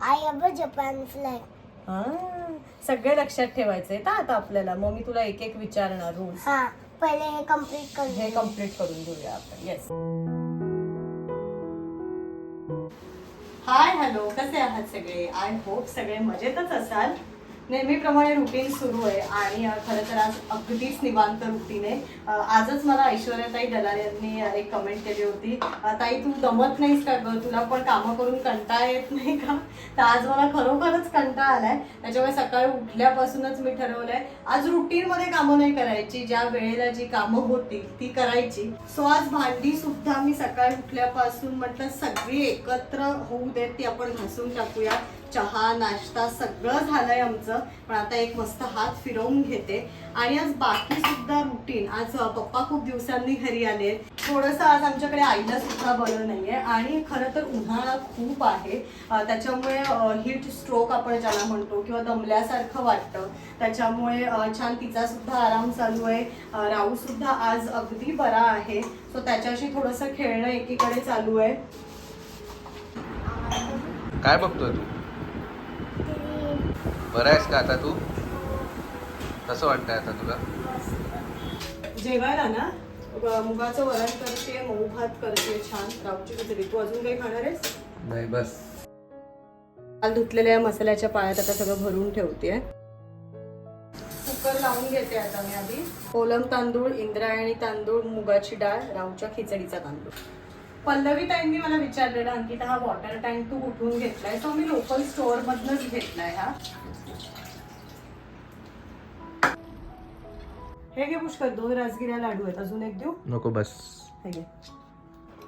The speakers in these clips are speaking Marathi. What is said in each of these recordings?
I have a Japan flag हा सगळे लक्षात ठेवायचे ना आता आपल्याला. मग मी तुला एक एक विचारणार रूल्स हा पहिले हे कंप्लीट करू हे कंप्लीट करून घेऊया आपण. येस हाय हॅलो कसे आहात सगळे? आय होप सगळे मजेतच असाल. नेहमीप्रमाणे रुटीन सुरू आहे आणि खरं तर आज अगदीच निवांत रुटीन आहे. आजच मला ऐश्वर्याताई दलाल यांनी एक कमेंट केली होती. ताई तू दमत नाहीस का गं? तुला पण कामं करून कंटाळा येत नाही का? तर आज मला खरोखरच कंटाळा आलाय. त्याच्यामुळे सकाळी उठल्यापासूनच मी ठरवलंय आज रुटीन मध्ये कामं नाही करायची. ज्या वेळेला जी कामं होती ती करायची. सो आज भांडी सुद्धा मी सकाळी उठल्यापासून म्हटलं सगळी एकत्र होऊ देत ती आपण घासून टाकूया. चहा नाश्ता सगळं झालंय आमचं. पण आता एक मस्त हात फिरवून घेते. आणि आज बाकी सुद्धा रुटीन आज पप्पा खूप दिवसांनी घरी आले थोडंसं आज आमच्याकडे आईला सुद्धा बरं नाहीये. आणि खरं तर उन्हाळा खूप आहे. त्याच्यामुळे हिट स्ट्रोक आपण ज्याला म्हणतो किंवा दमल्यासारखं वाटतं. त्याच्यामुळे छान तिचा सुद्धा आराम चालू आहे. राहू सुद्धा आज अगदी बरा आहे. सो त्याच्याशी थोडंसं खेळणं एकीकडे चालू आहे. काय बघतोय तू? बरं आहेस का आता तू? कसं वाटतंय आता तुला? जेवायला ना मुगाचं वरण करते मऊ भात करते छान. राऊची खिचडी. तू अजून काही खाणार आहेस? नाही बस. काल धुतलेल्या मसाल्याच्या पायात आता सगळं भरून ठेवते. कुकर लावून घेते आता मी आधी. कोलम तांदूळ इंद्रायणी तांदूळ मुगाची डाळ राऊच्या खिचडीचा तांदूळ. पल्लवी ताईंनी मला विचारलेलं अंकिता हा वॉटर टँक तू कुठून घेतलाय? तो मी लोकल स्टोअर मधनच घेतलाय हा. हे घे पुष्कर दोन राजगिऱ्या लाडू आहेत. अजून एक देऊ? नको बस. हे घे.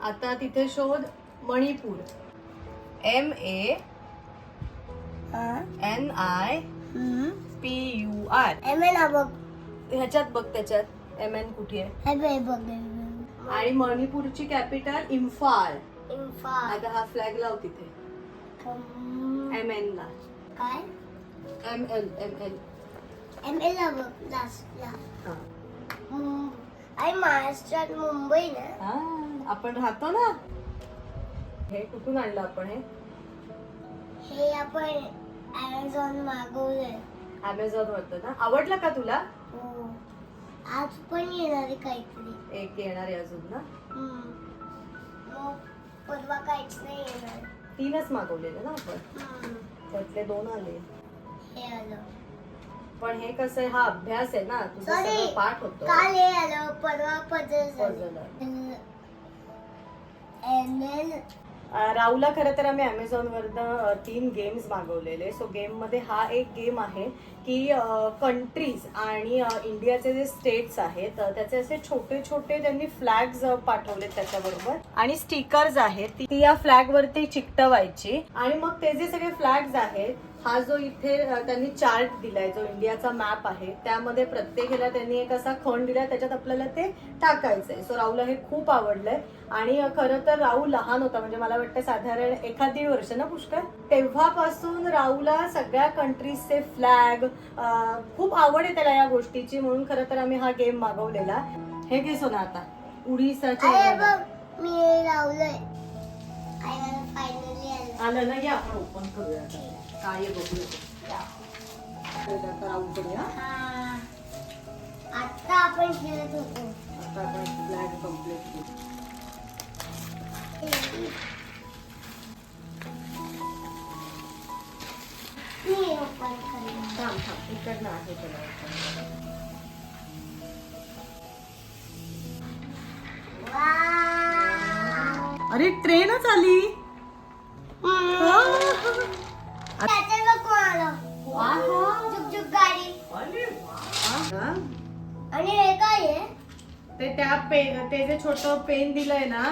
आता तिथे शोध Manipur. M A N I P U R M N बघ. ह्याच्यात बघ त्याच्यात. एम एन कुठे आहे? हे बघ बघ. आणि मणिपूरची कॅपिटल इम्फाल. इम्फाल. आता हा फ्लॅग लाव तिथे. एम एन ला. काय? M L M L M L लास्टला हा. आणि महाराष्ट्रात मुंबई ना? हा, आपण राहतो ना. हे कुठून आणलं आपण हे? हे आपण ॲमेझॉन मागवलंय. अमेझॉन वरतं ना. आवडलं का तुला? हो. आज पण येणार आहे काहीतरी. एक येणार आहे अजून ना? हम्म. मग परवा काहीच नाही येणार. तीनच मागवलेलं ना आपण? हम्म. त्यातले दोन आले. हे आलं. पण हे कसं आहे हा अभ्यास आहे ना तुझा Sorry. सगळं पाठ होतो. काल हे आलं परवा पजल Puzzle झालं. एम एल राहुला खरं तर आम्ही अमेझॉनवरनं तीन गेम्स मागवलेले. सो गेममध्ये हा एक गेम आहे की कंट्रीज आणि इंडियाचे जे स्टेट्स आहेत त्याचे असे छोटे छोटे त्यांनी फ्लॅग्स पाठवले त्याच्याबरोबर. आणि स्टिकर्स आहेत ती- ती या फ्लॅग वरती चिकटवायची. आणि मग ते जे सगळे फ्लॅग्स आहेत हा जो इथे त्यांनी चार्ट दिलाय जो इंडियाचा मॅप आहे त्यामध्ये प्रत्येकाला त्यांनी एक असा खण दिलाय त्याच्यात आपल्याला ते टाकायचंय. सो राहुलला हे खूप आवडलंय. आणि खरं तर राहुल लहान होता म्हणजे मला वाटतं साधारण एखाद दीड वर्ष ना पुष्कर तेव्हापासून राहुलला सगळ्या कंट्रीजचे फ्लॅग खूप आवड आहे त्याला या गोष्टीची म्हणून खरं तर आम्ही हा गेम मागवलेला. हे घे सोना आता. उडीसाचे मी आलं ना या आपण ओपन करूया करूया हा. आता आपण खेळत होतो. आता आपण फ्लॅग कंप्लीट मी ओपन करणार थांब थांब. इकडनं आहे त्याला open. वाव. अरे ट्रेनच आली. आणि हे काय आहे ते त्या पेन ते जे छोट पेन दिलंय ना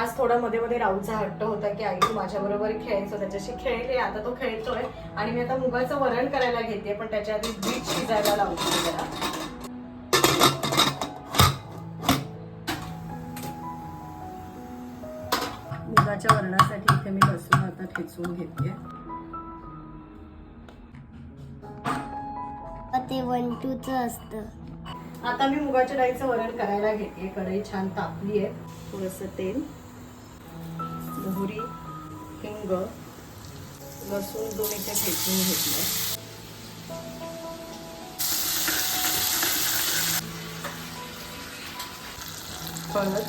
आज थोडा मध्ये मध्ये राहुलचा हट्ट होता की आई तू माझ्या बरोबर खेळायचो त्याच्याशी खेळले आता तो खेळतोय. आणि मी आता मुगाचं वरण करायला घेते पण त्याच्या आधी बीट शिजायला लावते जरा. मुगाच्या वरणासाठी इथे मी लसूण आता ठेचून घेते. वन टू च असतं. आता मी मुगाच्या डाळीचं वरण करायला घेते. कढई छान तापली आहे. थोडस तेल मोहरी हिंग लसूण दोन इथे ते फेटून हळद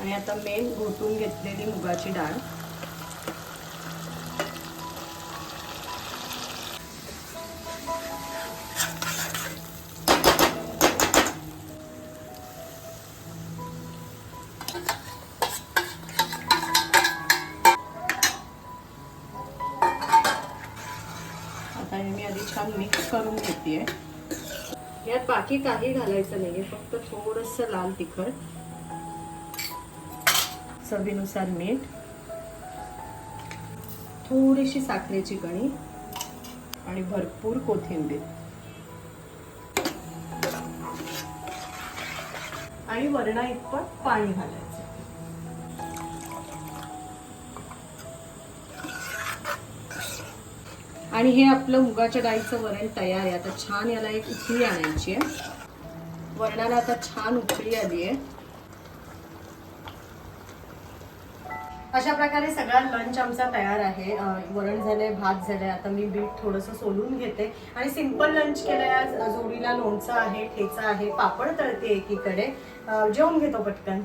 आणि आता मेन घोटून घेतलेली मुगाची डाळ. आता हे मी आधी छान मिक्स करून घेते यात बाकी काही घालायचं नाहीये फक्त थोडस लाल तिखट. चवीनुसार मीठ. थोडीशी साखरेची कणी. आणि भरपूर कोथिंबीर. आणि वरणा इतपत पाणी घालायचं. आणि हे आपलं मुगाच्या डाळीचं वरण तयार आहे. आता छान याला एक उकळी आणायची आहे. वरणाला आता छान उकळी आली आहे. अशा प्रकारे सगळा लंच आमचा तयार आहे. वरण झालंय भात झालंय. आता मी बीट थोडंसं सोलून घेते. आणि सिंपल लंच केलंय आज. जोडीला लोणचं आहे ठेचा आहे पापड तळते एकीकडे. जेवून घेतो पटकन.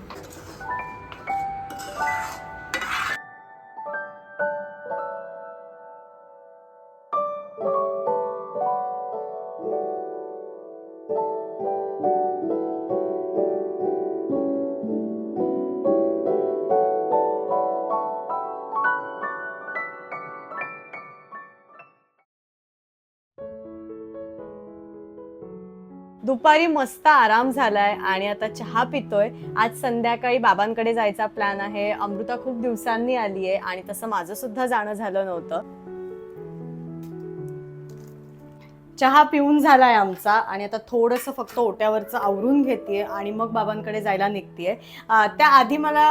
दुपारी मस्त आराम झालाय आणि आता चहा पितोय. आज संध्याकाळी बाबांकडे जायचा प्लॅन आहे. अमृता खूप दिवसांनी आली आहे आणि तसं माझं सुद्धा जाणं झालं नव्हतं. चहा पिऊन झालाय आमचा आणि आता थोडंसं फक्त ओट्यावरचं आवरून घेते आणि मग बाबांकडे जायला निघतेय. त्याआधी मला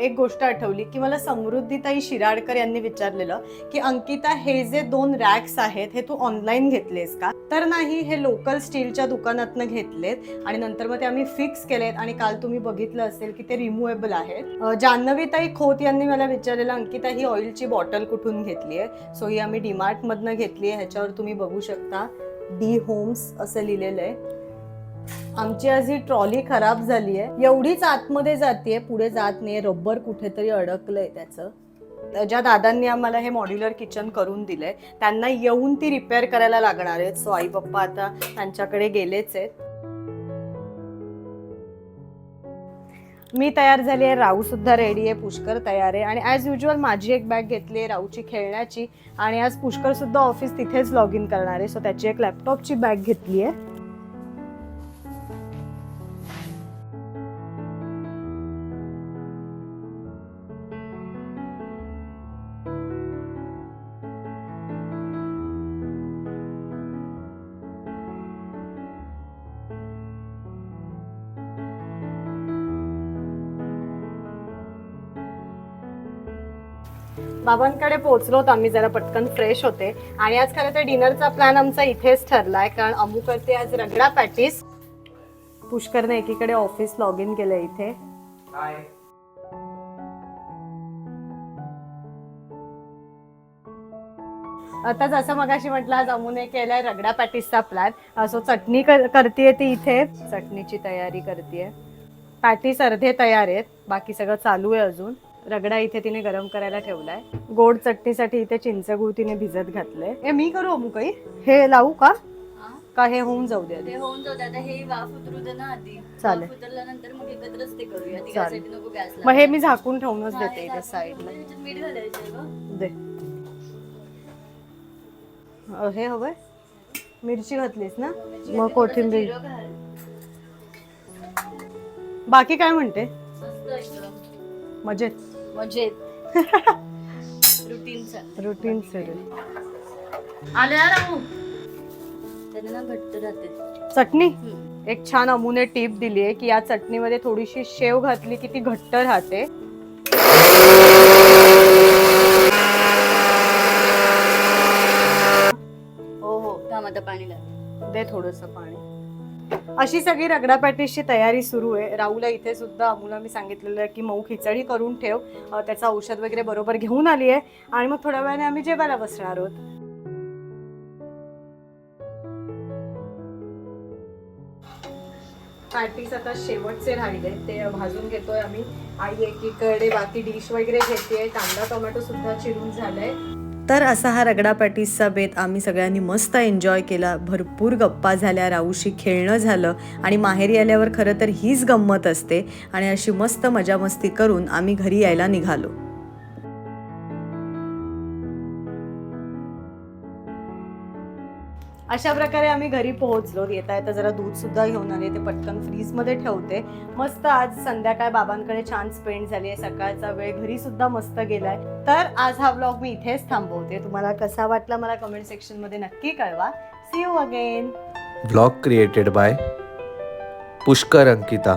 एक गोष्ट आठवली की मला समृद्धीताई शिराडकर यांनी विचारलेलं की अंकिता हे जे दोन रॅक्स आहेत हे तू ऑनलाईन घेतलेस का? तर नाही हे लोकल स्टीलच्या दुकानातनं घेतलेत आणि नंतर मग ते आम्ही फिक्स केलेत आणि काल तुम्ही बघितलं असेल की ते रिमुवेबल आहेत. जान्हवीताई खोत यांनी मला विचारलेलं अंकिता ही ऑइलची बॉटल कुठून घेतली आहे सो ही आम्ही डीमार्टमधनं घेतली आहे ह्याच्यावर तुम्ही बघू शकता. डी होम्स असं लिहिलेलं आहे. आमची आज ही ट्रॉली खराब झाली आहे एवढीच आतमध्ये जाते पुढे जात नाही. रबर कुठेतरी अडकलंय त्याचं. ज्या दादांनी आम्हाला हे मॉड्युलर किचन करून दिलंय. त्यांना येऊन ती रिपेअर करायला लागणार आहेत. सो आई पप्पा आता त्यांच्याकडे गेलेच आहेत. मी तयार झाली आहे. राहू सुद्धा रेडी आहे. पुष्कर तयार आहे. आणि ॲज युजल माझी एक बॅग घेतली आहे राहूची खेळण्याची. आणि आज पुष्कर सुद्धा ऑफिस तिथेच लॉग इन करणार आहे. सो त्याची एक लॅपटॉपची बॅग घेतली आहे. बाबांकडे पोहोचलो होतो आम्ही जरा पटकन फ्रेश होते. आणि आज खरं तर डिनरचा प्लॅन आमचा इथेच ठरलाय कारण अमू करते आज रगडा पॅटीस. पुष्करने एकीकडे ऑफिस लॉग इन केलंय इथे. आता जसं मगाशी म्हटलं आज अमूने केलाय रगडा पॅटीसचा प्लॅन सो चटणी कर- करतेय ती इथे. चटणीची तयारी करतेय. पॅटीस अर्धे तयार आहेत बाकी सगळं चालू आहे अजून. रगडा इथे तिने गरम करायला ठेवलाय. गोड चटणीसाठी इथे चिंचगूळ तिने भिजत घातलंय. ए मी करू अमू काही? हे लावू का? का हे होऊन जाऊ दे आधी? ते होऊन जाऊ दे. आता हे वाफ उतरू दे ना आधी. चालेल. वाफ उतरल्यानंतर मग एकत्रच ते करूया. चालेल. तिघांसाठी नको गॅस मग हे मी झाकून ठेवूनच देते इथे साईडला. मीठ घालायचंय गं. दे. अ, हे हवंय? मिरची घातलीस ना? म्हणजे मग कोथिंबीर थोडंसं जिरं घाल. बाकी काय म्हणते? मजेत. मजेत. रुटीनचा रुटीन सुरू आले यार अमू त्याने ना घट्ट राहते. चटणी. एक छान अमूने टिप दिली आहे की या चटणीमध्ये थोडीशी शेव घातली की ती घट्ट राहते. हो हो. थांब आता पाणी लाव. दे थोडस पाणी. अशी सगळी रगडापॅटीसची तयारी सुरू आहे. राहूला इथे सुद्धा अमूला मी सांगितलेलं आहे की मऊ खिचडी करून ठेव. त्याचं औषध वगैरे बरोबर घेऊन आली आहे. आणि मग थोड्या वेळाने आम्ही जेवायला बसणार आहोत. पॅटीस आता शेवटचे राहिले. ते भाजून घेतोय आम्ही. आई एकीकडे बाकी डिश वगैरे घेते. कांदा टोमॅटो सुद्धा चिरून झालंय. तर असा हा रगडा पॅटीसचा बेत आम्ही सगळ्यांनी मस्त एन्जॉय केला. भरपूर गप्पा झाल्या राऊशी खेळणं झालं आणि माहेरी आल्यावर खरं तर हीच गंमत असते आणि अशी मस्त मजामस्ती करून आम्ही घरी यायला निघालो. अशा प्रकारे आम्ही घरी पोहोचलो. येता येता जरा दूध सुद्धा घेऊन आले. ते पटकन फ्रीजमध्ये ठेवते. मस्त आज संध्याकाळ बाबांकडे छान स्पेंड झाली आहे. सकाळचा वेळ घरी सुद्धा मस्त गेलाय. तर आज हा ब्लॉग मी इथेच थांबवते. तुम्हाला कसा वाटला मला कमेंट सेक्शनमध्ये नक्की कळवा. See you again blog created by Pushkar Ankita.